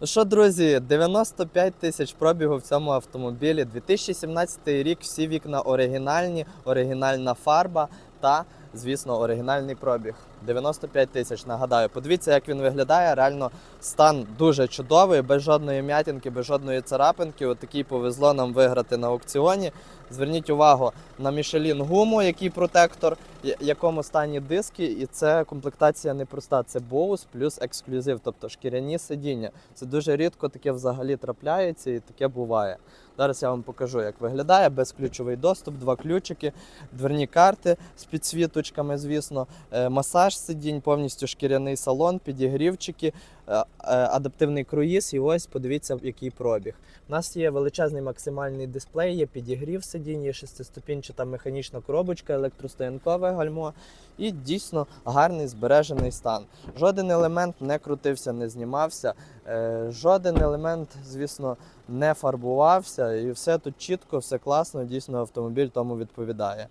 Ну що, друзі, 95 тисяч пробігу в цьому автомобілі. 2017 рік, всі вікна оригінальні, оригінальна фарба та, звісно, оригінальний пробіг. 95 тисяч. Нагадаю, подивіться, як він виглядає. Реально стан дуже чудовий, без жодної м'ятінки, без жодної царапинки. Отакий повезло нам виграти на аукціоні. Зверніть увагу на Michelin гуму, який протектор, якому стані диски, і це комплектація непроста. Це Bose плюс ексклюзив, тобто шкіряні сидіння. Це дуже рідко таке взагалі трапляється і таке буває. Зараз я вам покажу, як виглядає безключовий доступ, два ключики, дверні карти з підсвіточками, звісно, е, масаж сидінь, повністю шкіряний салон, підігрівчики, е, е, адаптивний круїз. І ось подивіться, який пробіг. У нас є величезний максимальний дисплей, є підігрів сидінь, є шестиступінчата механічна коробочка, електростоянкове гальмо і дійсно гарний збережений стан. Жоден елемент не крутився, не знімався, е, жоден елемент, звісно, не фарбувався, і все тут чітко, все класно. Дійсно, автомобіль тому відповідає.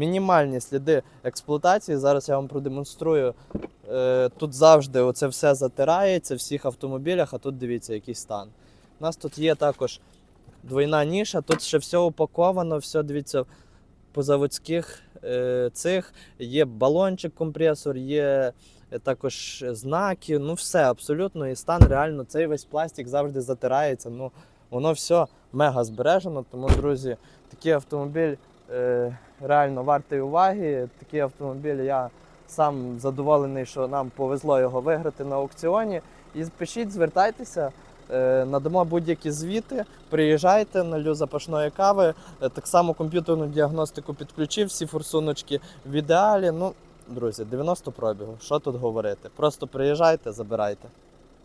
Мінімальні сліди експлуатації. Зараз я вам продемонструю. Е, Тут завжди оце все затирається в всіх автомобілях, а тут дивіться, який стан. У нас тут є також двойна ніша, тут ще все упаковано, все дивіться по заводських е, цих. Є балончик, компресор, є е, також знаки. Ну, все абсолютно. І стан реально цей весь пластик завжди затирається. Ну, воно все мега збережено. Тому, друзі, такий автомобіль реально вартий уваги. Такий автомобіль я сам задоволений, що нам повезло його виграти на аукціоні. І пишіть, звертайтеся. е, Надамо будь-які звіти, приїжджайте налю запашної кави. Е, Так само комп'ютерну діагностику підключив, всі форсуночки в ідеалі. Ну, друзі, 90 пробігу. Що тут говорити? Просто приїжджайте, забирайте.